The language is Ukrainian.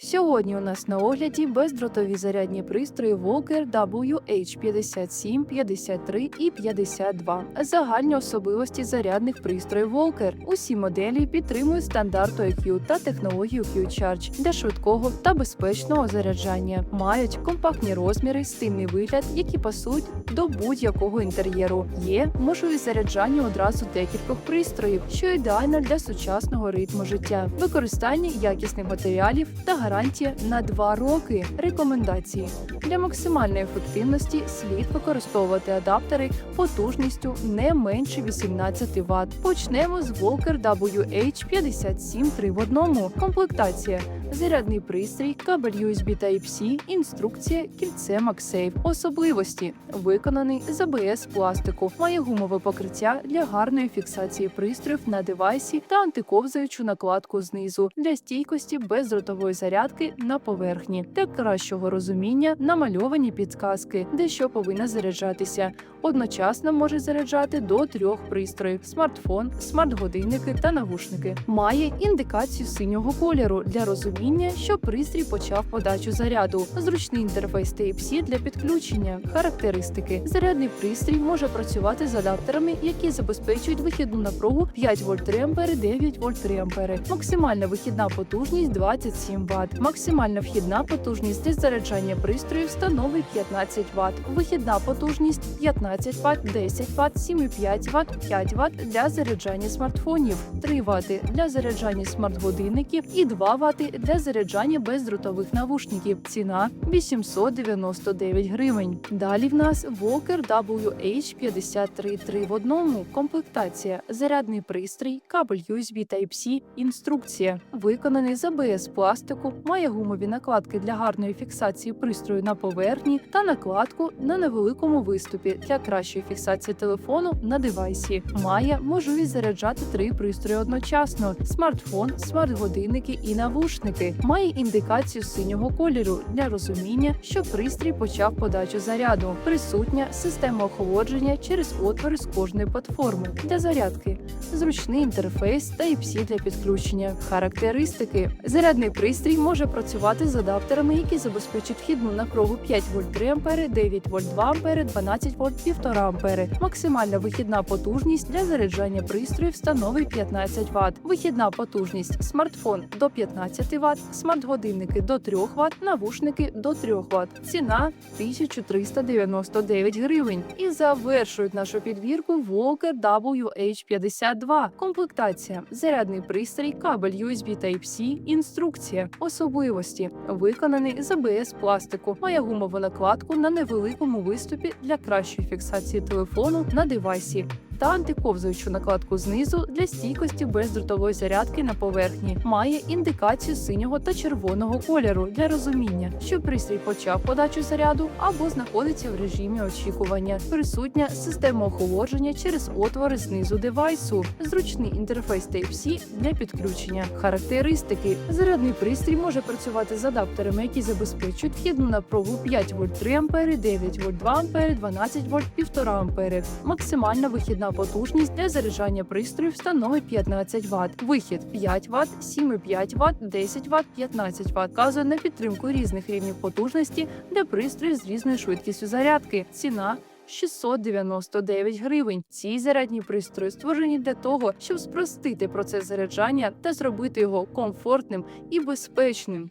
Сьогодні у нас на огляді бездротові зарядні пристрої Walker WH57, 53 і 52. Загальні особливості зарядних пристроїв Walker. Усі моделі підтримують стандарту IQ та технологію Q-Charge для швидкого та безпечного заряджання. Мають компактні розміри, стильний вигляд, які пасують до будь-якого інтер'єру. Є можливість заряджання одразу декількох пристроїв, що ідеально для сучасного ритму життя, використання якісних матеріалів та гарантія на 2 роки. Рекомендації для максимальної ефективності слід використовувати адаптери потужністю не менше 18 Вт. Почнемо з Walker WH57 3 в одному. Комплектація. Зарядний пристрій, кабель USB Type-C, інструкція, кільце MagSafe. Особливості виконаний з АБС пластику, має гумове покриття для гарної фіксації пристроїв на девайсі та антиковзаючу накладку знизу для стійкості бездротової зарядки на поверхні. Для кращого розуміння намальовані підказки, де що повинна заряджатися. Одночасно може заряджати до трьох пристроїв: смартфон, смарт-годинники та навушники. Має індикацію синього кольору для розуміння, що пристрій почав подачу заряду. Зручний інтерфейс Type-C для підключення. Характеристики: зарядний пристрій може працювати з адаптерами, які забезпечують вихідну напругу 5 вольт 3 ампери, 9 вольт 3 ампери. Максимальна вихідна потужність 27 Вт. Максимальна вхідна потужність для заряджання пристроїв становить 15 Вт. Вихідна потужність 15 Вт, 10 Вт, 7,5 Вт, 5 Вт для заряджання смартфонів, 3 Вт для заряджання смарт-годинників і 2 Вт для заряджання бездротових навушників. Ціна 899 гривень. Далі в нас Walker WH53 3 в одному. Комплектація, зарядний пристрій, кабель USB Type-C, інструкція. Виконаний з АБС пластику, має гумові накладки для гарної фіксації пристрою на поверхні та накладку на невеликому виступі для кращої фіксації телефону на девайсі. Має можливість заряджати три пристрої одночасно: смартфон, смарт-годинники і навушники. Має індикацію синього кольору для розуміння, що пристрій почав подачу заряду. Присутня система охолодження через отвори з кожної платформи для зарядки. Зручний інтерфейс та Type-C для підключення. Характеристики: зарядний пристрій може працювати з адаптерами, які забезпечують вхідну напругу 5 вольт 3 ампери, 9 вольт 2 ампери, 12 вольт 1,5 ампери. Максимальна вихідна потужність для заряджання пристроїв становить 15 Вт. Вихідна потужність смартфон до 15 Вт, смарт-годинники до 3 Вт, навушники до 3 Вт. Ціна 1399 гривень. І завершують нашу підбірку Walker WH52. Комплектація, зарядний пристрій, кабель USB Type-C, інструкція, особливості, виконаний з АБС пластику, має гумову накладку на невеликому виступі для кращої фіксації телефону на девайсі. Та антиковзаючу накладку знизу для стійкості бездротової зарядки на поверхні. Має індикацію синього та червоного кольору для розуміння, що пристрій почав подачу заряду або знаходиться в режимі очікування. Присутня система охолодження через отвори знизу девайсу, зручний інтерфейс Type-C для підключення. Характеристики: зарядний пристрій може працювати з адаптерами, які забезпечують вхідну напругу 5 вольт 3 ампери, 9 вольт 2 ампери, 12 вольт 1,5 ампери. Максимальна вихідна потужність для заряджання пристроїв становить 15 Вт. Вихід 5 Вт, 7,5 Вт, 10 Вт, 15 Вт. Вказує на підтримку різних рівнів потужності для пристроїв з різною швидкістю зарядки. Ціна 699 гривень. Ці зарядні пристрої створені для того, щоб спростити процес заряджання та зробити його комфортним і безпечним.